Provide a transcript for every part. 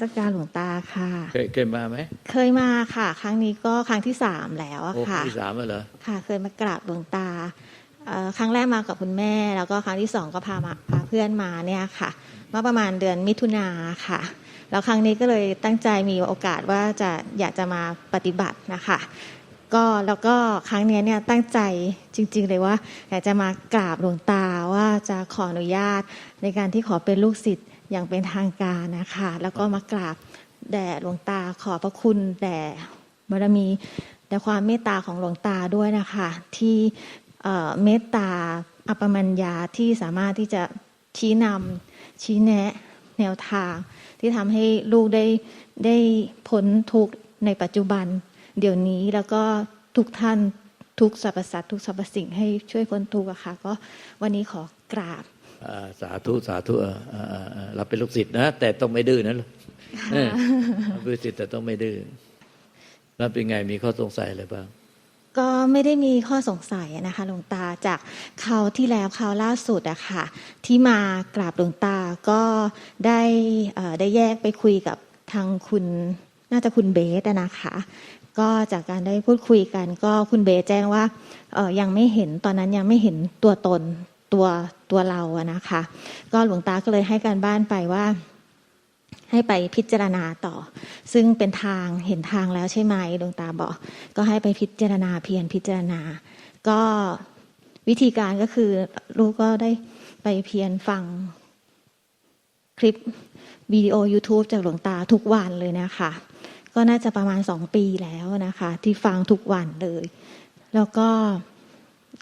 สการหลวงตาค่ะ เคยเคยมาไหม เคยมาค่ะ ครั้งนี้ก็ครั้งที่สามแล้วอะโอ้ค่ะที่สามแล้วเหรอค่ะ เคยมากราบหลวงตาเอ่อครั้งแรกมากับคุณแม่ แล้วก็ครั้งที่สองก็พามาพาเพื่อนมาเนี่ยค่ะเมื่อประมาณเดือนมิถุนาค่ะแล้วครั้งนี้ก็เลยตั้งใจมีโอกาสว่าจะอยากจะมาปฏิบัตินะคะก็แล้วก็ครั้งเนี้ยเนี่ยตั้งใจจริง ๆ เลยว่าอยากจะมากราบหลวงตาว่าจะขออนุญาตในการที่ขอเป็นลูกศิษย์ อย่างเป็นทางการนะคะ แล้วก็มากราบแด่หลวงตาขอพระคุณแด่บารมีแต่ความเมตตาของหลวงตาด้วยนะคะ ที่เมตตาอัปมัญญาที่สามารถที่จะชี้นำชี้แนะแนวทาง ที่ทำให้ลูกได้ได้พ้นทุกข์ในปัจจุบัน เดี๋ยวนี้แล้วก็ทุกท่านทุกสรรพสัตว์ทุกสรรพสิ่งให้ช่วยพ้นทุกข์อะค่ะก็วันนี้ขอกราบ สาธุสาธุเออเออเออเออเราเป็นลูกศิษย์นะ แต่ต้องไม่ดื้อนะลูกเออเราเป็นลูกศิษย์แต่ต้องไม่ดื้อแล้วเป็นไงมีข้อสงสัยอะไรบ้าง ก็ไม่ได้มีข้อสงสัยนะคะหลวงตาจากคราวที่แล้วคราวล่าสุดอะค่ะ ที่มากราบหลวงตาก็ได้เอ่อได้แยกไปคุยกับทางคุณน่าจะคุณเบสอะนะคะก็จากการได้พูดคุยกันก็คุณเบสแจ้งว่าเอ่อยังไม่เห็นตอนนั้นยังไม่เห็นตัวตน ตัวตัวเราอะนะคะ ก็หลวงตาก็เลยให้การบ้านไปว่า ให้ไปพิจารณาต่อ ซึ่งเป็นทางเห็นทางแล้วใช่ไหมดวงตาบอก ก็ให้ไปพิจารณาเพียรพิจารณา ก็วิธีการก็คือลูกก็ได้ไปเพียรฟังคลิปวิดีโอ YouTube จากหลวงตาทุกวันเลยนะคะ ก็น่าจะประมาณสองปีแล้วนะคะ ที่ฟังทุกวันเลย แล้วก็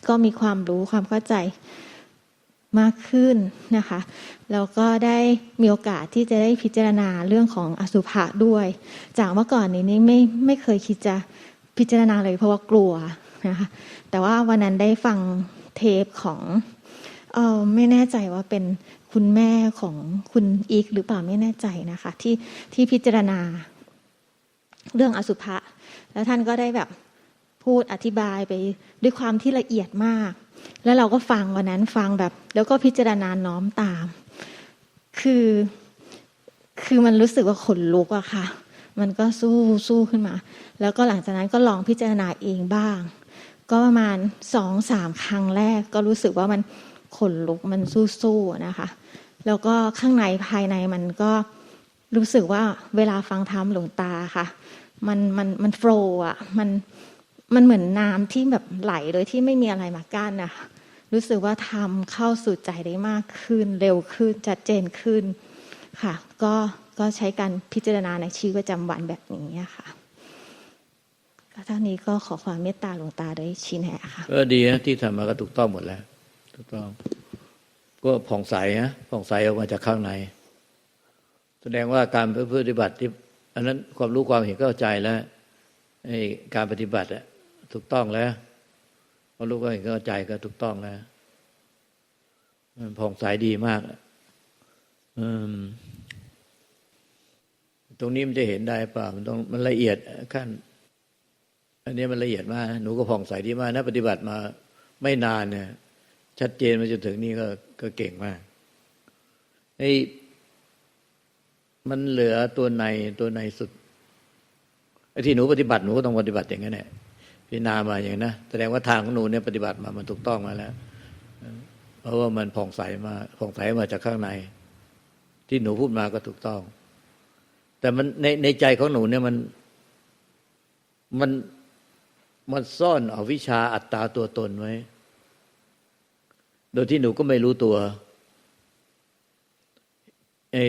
ก็มีความรู้ความเข้าใจ มากขึ้นนะคะแล้วก็ได้มีโอกาสที่จะได้พิจารณาเรื่องของอสุภะด้วย จากเมื่อก่อนนี้นี่ไม่ไม่เคยคิดจะพิจารณาเลยเพราะว่ากลัวนะคะแต่ว่าวันนั้นได้ฟังเทปของเออไม่แน่ใจว่าเป็นคุณแม่ของคุณอีกหรือเปล่าไม่แน่ใจนะคะ ที่ที่พิจารณาเรื่องอสุภะแล้วท่านก็ได้แบบพูดอธิบายไปด้วยความที่ละเอียดมาก แล้วเราก็ฟังวันนั้นฟังแบบ แล้วก็พิจารณาน้อมตาม คือ คือมันรู้สึกว่าขนลุกอะค่ะ มันก็สู้สู้ขึ้นมา แล้วก็หลังจากนั้นก็ลองพิจารณาเองบ้าง ก็ประมาณสองสามครั้งแรก ก็รู้สึกว่ามันขนลุกมันสู้ๆนะคะ แล้วก็ข้างในภายในมันก็รู้สึกว่าเวลาฟังธรรมหลวงตาค่ะ มันมันมันโฟล์อะมัน มันเหมือนน้ำที่แบบไหลโดยที่ไม่มีอะไรมากั้นนะคะรู้สึกว่าทำเข้าสู่ใจได้มากขึ้น เร็วขึ้นชัดเจนขึ้นค่ะ ก็ก็ใช้การพิจารณาในชีวิตประจำวันแบบนี้ค่ะก็เท่านี้ก็ขอความเมตตาหลวงตาด้วยชี้แนะค่ะก็ดีนะที่ทำมาก็ถูกต้องหมดแล้วถูกต้อง ก็ผ่องใสนะผ่องใสออกมาจากข้างใน แสดงว่าการปฏิบัติที่อันนั้นความรู้ความเห็นเข้าใจแล้วการปฏิบัติอะ ถูกต้องแล้วความรู้ควาเห็นเข้าใจก็ถูกต้องแล้ว มันผ่องใสดีมากอืมตรงนี้มันจะเห็นได้เปล่ามันต้องมันละเอียดขั้น อันนี้มันละเอียดมากหนูก็ผ่องใสดีมากนะปฏิบัติมาไม่นานเนี่ย ชัดเจนมาจนถึงนี่ก็ก็เก่งมากไอ้มันเหลือตัวในตัวในสุดไอ้ที่หนูปฏิบัติหนูก็ต้องปฏิบัติอย่างนั้นแหละ พิจารณามาอย่างนั้นะแสดงว่าทางของหนูเนี่ยปฏิบัติมามันถูกต้องมาแล้ว เพราะว่ามันผ่องใสมาผ่องใสมาจากข้างใน ที่หนูพูดมาก็ถูกต้อง แต่มันในในใจของหนูเนี่ยมันมันมันซ่อนเอาวิชาอัตตาตัวตนไว้ โดยที่หนูก็ไม่รู้ตัวไอ้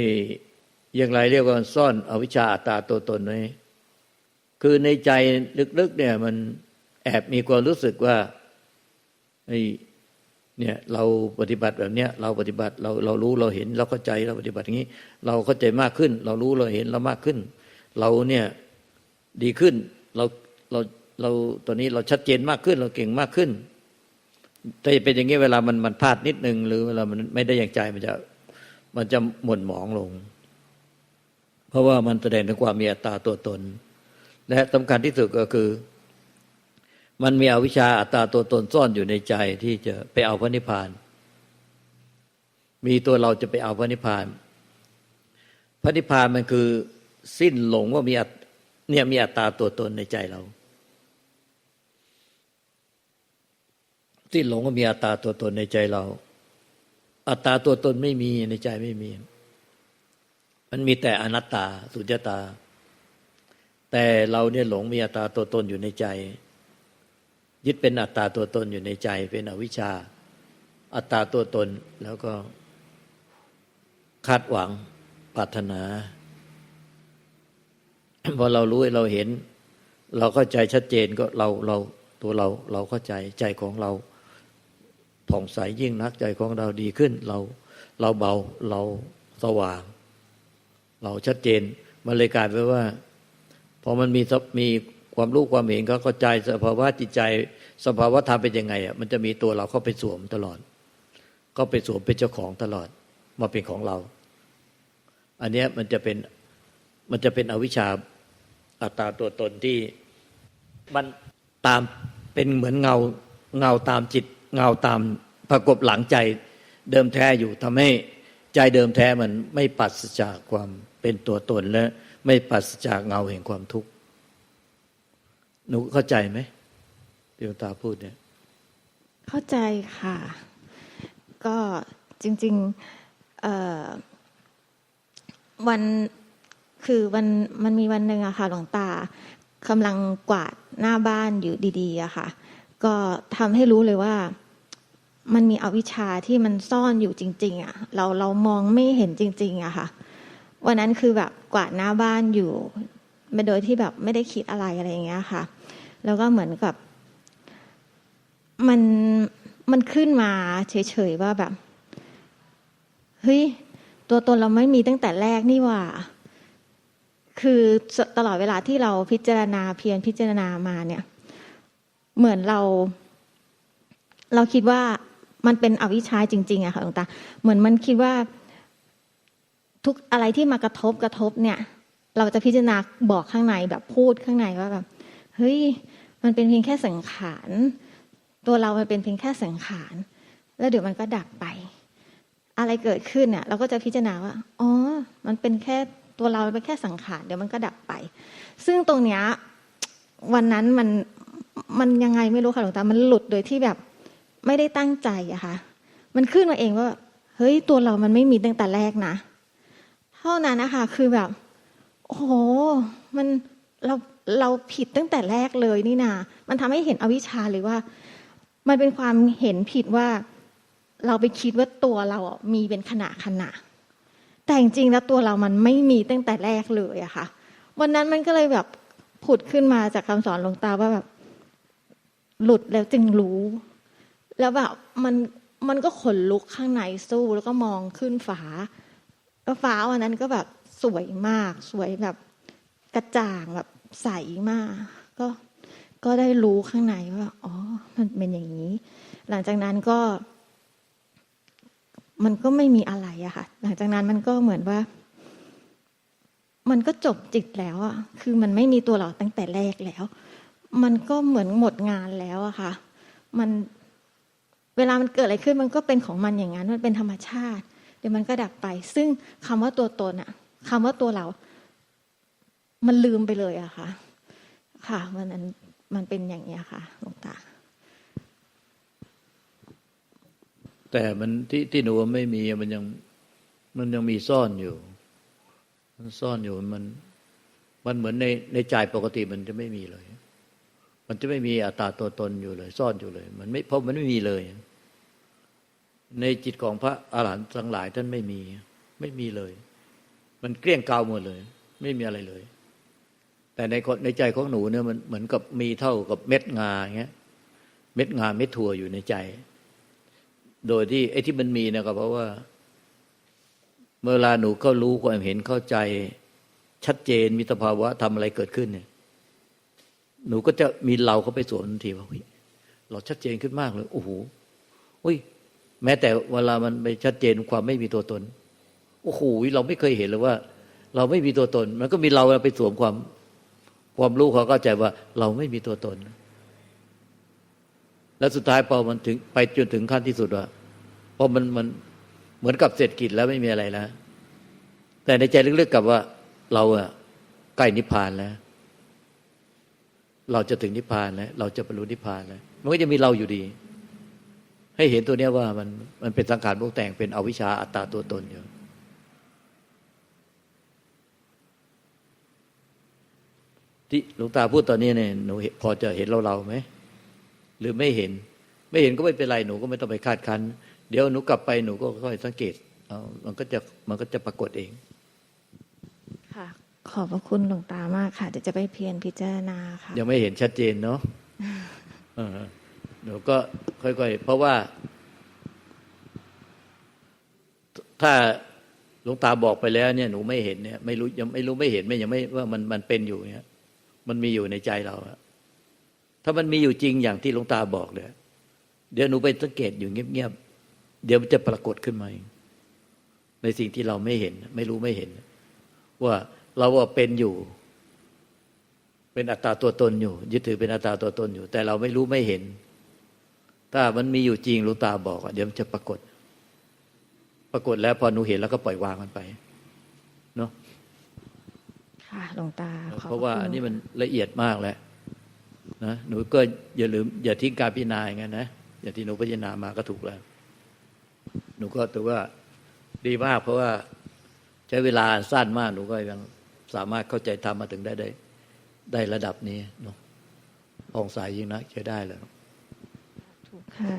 อย่างไรเรียกว่าซ่อนอวิชาอัตตาตัวตนไว้คือในใจลึกๆเนี่ยมัน แอบมีความรู้สึกว่าไอ้เนี่ยเราปฏิบัติแบบเนี้ยเราปฏิบัติเราเรารู้เราเห็นเราเข้าใจเราปฏิบัติอย่างนี้ เราเข้าใจมากขึ้น เรารู้เราเห็นเรามากขึ้น เราเนี่ยดีขึ้นเราเราเราตอนนี้เราชัดเจนมากขึ้น เราเก่งมากขึ้น แต่เป็นอย่างนี้เวลามันมันพลาดนิดนึง หรือเวลามันไม่ได้อย่างใจมันจะมันจะหม่นหมองลง เพราะว่ามันแสดงถึงความมีอัตตาตัวตน และสำคัญที่สุดก็คือ มันมีอวิชชาอัตตาตัวตนซ่อนอยู่ในใจที่จะไปเอาพระนิพพาน มีตัวเราจะไปเอาพระนิพพาน พระนิพพานมันคือสิ้นหลงว่ามีเนี่ยมีอัตตาตัวตนในใจเรา สิ้นหลงว่ามีอัตตาตัวตนในใจเรา อัตตาตัวตนไม่มีในใจไม่มี มันมีแต่อนัตตาสุญญตา แต่เราเนี่ยหลงมีอัตตาตัวตนอยู่ในใจ ยึดเป็นอัตตาตัวตนอยู่ในใจเป็นอวิชชา อัตตาตัวตนแล้วก็ คาดหวังปรารถนาพอเรารู้เราเห็น เราเข้าใจชัดเจนก็เราเราตัวเราเราเข้าใจใจของเราผ่องใสยิ่งนักใจของเราดีขึ้น เราเราเบาเราสว่าง เราชัดเจนมันเลยกลายไปว่าพอมันมีมี ความรู้ความเห็นก็เข้าใจสภาวะจิตใจ สภาวะธรรมเป็นยังไงอะมันจะมีตัวเราเข้าไปสวมตลอด ก็ไปสวมเป็นเจ้าของตลอด มาเป็นของเรา อันเนี้ยมันจะเป็นมันจะเป็นอวิชชาอัตตาตัวตนที่มันตามเป็นเหมือนเงาเงาตามจิต เงาตามประกบหลังใจเดิมแท้อยู่ทำให้ใจเดิมแท้มันไม่ปัสจากความเป็นตัวตนและไม่ปัสจากเงาแห่งความทุกข์ หนูเข้าใจไหมที่หลวงตาพูดเนี่ย เข้าใจค่ะ ก็จริงๆวันคือวันมันมีวันหนึ่งอะค่ะ หลวงตากำลังกวาดหน้าบ้านอยู่ดีๆอะค่ะ ก็ทำให้รู้เลยว่ามันมีอวิชชาที่มันซ่อนอยู่จริง ๆอะเราเรามองไม่เห็นจริง ๆอะค่ะ วันนั้นคือแบบกวาดหน้าบ้านอยู่ ไปโดยที่แบบไม่ได้คิดอะไรอะไรอย่างเงี้ยค่ะ แล้วก็เหมือนกับ มันมันขึ้นมาเฉยๆว่าแบบเฮ้ยตัวตนเราไม่มีตั้งแต่แรกนี่ว่า คือตลอดเวลาที่เราพิจารณาเพียรพิจารณามาเนี่ย เหมือนเรา เราคิดว่ามันเป็นอวิชชาจริงๆอะค่ะหลวงตาเหมือนมันคิดว่าทุกอะไรที่มากระทบกระทบเนี่ย เราจะพิจารณาบอกข้างในแบบพูดข้างในว่าแบบเฮ้ยมันเป็นเพียงแค่สังขาร ตัวเรามันเป็นเพียงแค่สังขาร แล้วเดี๋ยวมันก็ดับไป อะไรเกิดขึ้นเนี่ยเราก็จะพิจารณาว่าอ๋อมันเป็นแค่ตัวเราเป็นแค่สังขารเดี๋ยวมันก็ดับไป ซึ่งตรงเนี้ยวันนั้นมันมันยังไงไม่รู้ค่ะหลวงตา มันหลุดโดยที่แบบไม่ได้ตั้งใจอะค่ะ มันขึ้นมาเองว่าเฮ้ยตัวเรามันไม่มีตั้งแต่แรกนะ เท่านั้นนะคะคือแบบ โอ้โห มันเราเราผิดตั้งแต่แรกเลยนี่นา มันทำให้เห็นอวิชชาเลยว่า มันเป็นความเห็นผิดว่า เราไปคิดว่าตัวเรามีเป็นขณะขณะ แต่จริงๆแล้วตัวเรามันไม่มีตั้งแต่แรกเลยอะค่ะ วันนั้นมันก็เลยแบบผุดขึ้นมาจากคำสอนหลวงตาว่าแบบ หลุดแล้วจึงรู้ แล้วแบบมันมันก็ขนลุกข้างในสู้แล้วก็มองขึ้นฟ้าแล้วฟ้าวันนั้นก็แบบ สวยมาก สวยแบบกระจ่างแบบใสมาก ก็ก็ได้รู้ข้างในว่าอ๋อ มันเป็นอย่างนี้ หลังจากนั้นก็ มันก็ไม่มีอะไรอะค่ะ หลังจากนั้นมันก็เหมือนว่า มันก็จบจิตแล้วอะคือมันไม่มีตัวเราตั้งแต่แรกแล้ว มันก็เหมือนหมดงานแล้วอะค่ะ มันเวลามันเกิดอะไรขึ้นมันก็เป็นของมันอย่างนั้น มันเป็นธรรมชาติ เดี๋ยวมันก็ดับไป ซึ่งคำว่าตัวตนอะ คำว่าตัวเรา มันลืมไปเลยอะค่ะ ค่ะมันนั้นมันเป็นอย่างนี้ค่ะหลวงตาแต่มันที่ที่หนูว่าไม่มีมันยังมันยังมีซ่อนอยู่ มันซ่อนอยู่มัน มันเหมือนในในใจปกติมันจะไม่มีเลย มันจะไม่มีอัตตาตัวตนอยู่เลย ซ่อนอยู่เลย มันไม่เพราะมันไม่มีเลย ในจิตของพระอาหารหันต์ทั้งหลายท่านไม่มี ไม่มีเลย มันเกลี้ยงกลาหมดเลย ไม่มีอะไรเลย แต่ในคนในใจของหนูเนี่ยมันเหมือนกับมีเท่ากับเม็ดงาอย่างเงี้ย เม็ดงาเม็ดถั่วอยู่ในใจ โดยที่ไอ้ที่มันมีนะก็เพราะว่า เมื่อเวลาหนูก็รู้ความเห็นเข้าใจ ชัดเจนมีสภาวะทำอะไรเกิดขึ้นเนี่ย หนูก็จะมีเราเข้าไปสวนทันทีว่าเฮ้ยเราชัดเจนขึ้นมากเลยโอ้โหอุ้ยแม้แต่เวลามันไปชัดเจนความไม่มีตัวตน โอ้โหเราไม่เคยเห็นเลยว่า เราไม่มีตัวตน มันก็มีเราไปสวมความความรู้เขาเข้าใจว่า เราไม่มีตัวตน แล้วสุดท้ายพอมันถึงไปจนถึงขั้นที่สุดว่าพอมันมันเหมือนกับเสร็จกิจแล้วไม่มีอะไรแล้วแต่ในใจลึกๆกับว่า เราอะใกล้นิพพานแล้ว เราจะถึงนิพพานแล้ว เราจะบรรลุนิพพานแล้ว มันก็จะมีเราอยู่ดี ให้เห็นตัวเนี้ยว่ามันมันเป็นสังขารพวกแต่งเป็นอวิชชาอัตตาตัวตนอยู่ ที่หลวงตาพูดตอนนี้เนี่ยหนูเห็นพอจะเห็นเราเราไหมหรือไม่เห็น ไม่เห็นก็ไม่เป็นไรหนูก็ไม่ต้องไปคาดคั้น เดี๋ยวหนูกลับไปหนูก็ค่อยสังเกตเอามันก็จะมันก็จะปรากฏเองค่ะขอบพระคุณหลวงตามากค่ะเดี๋ยวจะไปเพียรพิจารณาค่ะยังไม่เห็นชัดเจนเนาะเออหนูก็ค่อยๆเพราะว่า ถ้าหลวงตาบอกไปแล้วเนี่ยหนูไม่เห็นเนี่ย ไม่รู้ยังไม่รู้ไม่เห็นไม่ยังไม่ว่ามันมันเป็นอยู่เนี่ย มันมีอยู่ในใจเราถ้ามันมีอยู่จริงอย่างที่หลวงตาบอกเลยเดี๋ยวหนูไปสังเกตอยู่เงียบๆเดี๋ยวมันจะปรากฏขึ้นมาในสิ่งที่เราไม่เห็น ไม่รู้ไม่เห็น ว่าเราว่าเป็นอยู่ เป็นอัตตาตัวตนอยู่ ยึดถือเป็นอัตตาตัวตนอยู่ แต่เราไม่รู้ไม่เห็น ถ้ามันมีอยู่จริงหลวงตาบอกอะเดี๋ยวมันจะปรากฏ ปรากฏแล้วพอหนูเห็นแล้วก็ปล่อยวางมันไป ค่ะหลวงตาขอบเพราะว่าพอันคุณนี้มันละเอียดมากแล้วนะหนูก็อย่าลืมอย่าทิ้งการพิจารณาอย่างนั้นนะอย่างที่หนูพิจารณามาก็ถูกแล้ว หนูก็ถือว่าดีมากเพราะว่าใช้เวลาสั้นมากหนูก็ยังสามารถเข้าใจทำมาถึงได้ได้ได้ระดับนี้เนาะพองสายยิ่งนักใช้ได้แล้วค่ะ